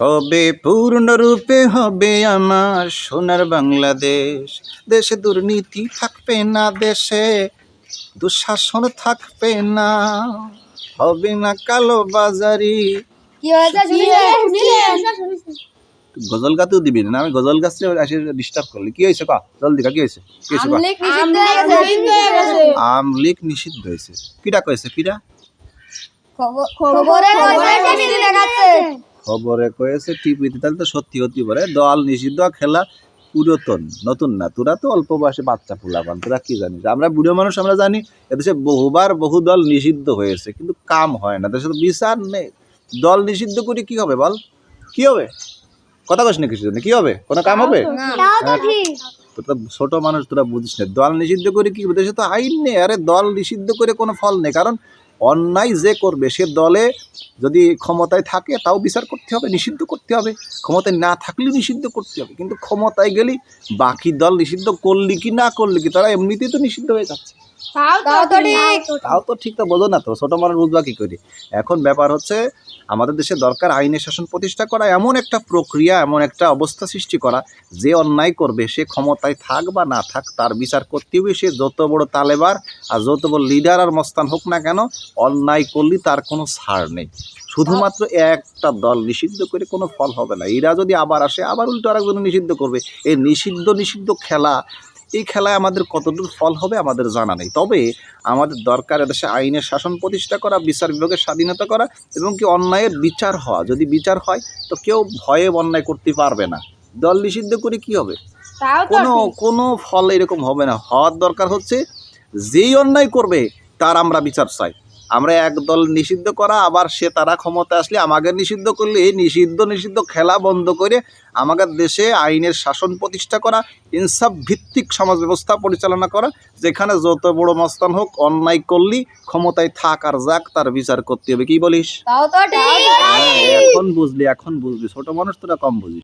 কবে পূর্ণরূপে হবে আমার সোনার বাংলাদেশ? দেশে দুর্নীতি থাকবে না দেশে দুঃশাসন থাকবে না হবে না কালো বাজারি। গজল গাতেও দিবি না আমি গজল গাছটা আসে ডিস্টার্ব করলি। কি হয়েছে? কা জলদি কা কি হয়েছে? কি হয়েছে? কা। আমলিক নিষিদ্ধ হয়ে গেছে। হয়েছে। কিরা কয়েছে? কিরা খবরে দেখাচ্ছে। খবরে কয়েছে টিভিতে তাহলে তো সত্যি হতে পারে দল নিষিদ্ধ খেলা পুরাতন নতুন না। তোরা তো অল্প বয়সে বাচ্চা ফুলাবান তোরা কি জানিস? আমরা বুড়ো মানুষ আমরা জানি এদেশে বহুবার বহু দল নিষিদ্ধ হয়েছে কিন্তু কাম হয় না। দেশে তো বিচার নেই। দল নিষিদ্ধ করে কি হবে বল? কি হবে? কথা কস না কিছু জানি কি হবে? কোনো কাম হবে? তো তোরা ছোট মানুষ তোরা বুঝিস না। দল নিষিদ্ধ করে কি হবে? দেশে তো আইন নেই। আরে দল নিষিদ্ধ করে কোনো ফল নেই। কারণ অন্যায় যে করবে, সে দলে যদি ক্ষমতায় থাকে, তাও বিচার করতে হবে, নিষিদ্ধ করতে হবে। ক্ষমতায় না থাকলেও নিষিদ্ধ করতে হবে। কিন্তু ক্ষমতায় গেলি বাকি দল নিষিদ্ধ করলি কি না করলি কি? তারা এমনিতেই তো নিষিদ্ধ হয়ে যাচ্ছে। তাও তো ঠিক। তাও তো ঠিক। তো বোঝো না তো ছোট মানুষ বুঝবা কি করি? এখন ব্যাপার হচ্ছে আমাদের দেশে দরকার আইনের শাসন প্রতিষ্ঠা করা এমন একটা প্রক্রিয়া এমন একটা অবস্থা সৃষ্টি করা যে অন্যায় করবে সে ক্ষমতায় থাক বা না থাক তার বিচার করতে হবে। সে যত বড় তালেবার আর যত বড় লিডার আর মস্তান হোক না কেন অন্যায় করলে তার কোনো ছাড় নেই। শুধুমাত্র একটা দল নিষিদ্ধ করে কোনো ফল হবে না। এরা যদি আবার আসে আবার উল্টো আরেকজন নিষিদ্ধ করবে। এই নিষিদ্ধ নিষিদ্ধ খেলা এই খেলায় আমাদের কতদূর ফল হবে আমাদের জানা নেই। তবে আমাদের দরকার এদেশে আইনের শাসন প্রতিষ্ঠা করা বিচার বিভাগের স্বাধীনতা করা এবং কি অন্যায়ের বিচার হওয়া। যদি বিচার হয় তো কেউ ভয়ে অন্যায় করতে পারবে না। দল নিষিদ্ধ করে কি হবে? কোনো কোনো ফল এরকম হবে না। হওয়ার দরকার হচ্ছে যেই অন্যায় করবে তার আমরা বিচার চাই। আমরা এক দল নিষিদ্ধ করা আবার সে তারা ক্ষমতা আসলে আমাকে নিষিদ্ধ করলে এই নিষিদ্ধ নিষিদ্ধ খেলা বন্ধ করে আমাদের দেশে আইনের শাসন প্রতিষ্ঠা করা ইনসাফ ভিত্তিক সমাজ ব্যবস্থা পরিচালনা করা যেখানে যত বড় মস্তান হোক অন্যায় করলি ক্ষমতায় থাক আর যাক তার বিচার করতে হবে। কি বলিস? হ্যাঁ, এখন বুঝলি এখন বুঝলি ছোট মানুষ তোরা কম বুঝিস।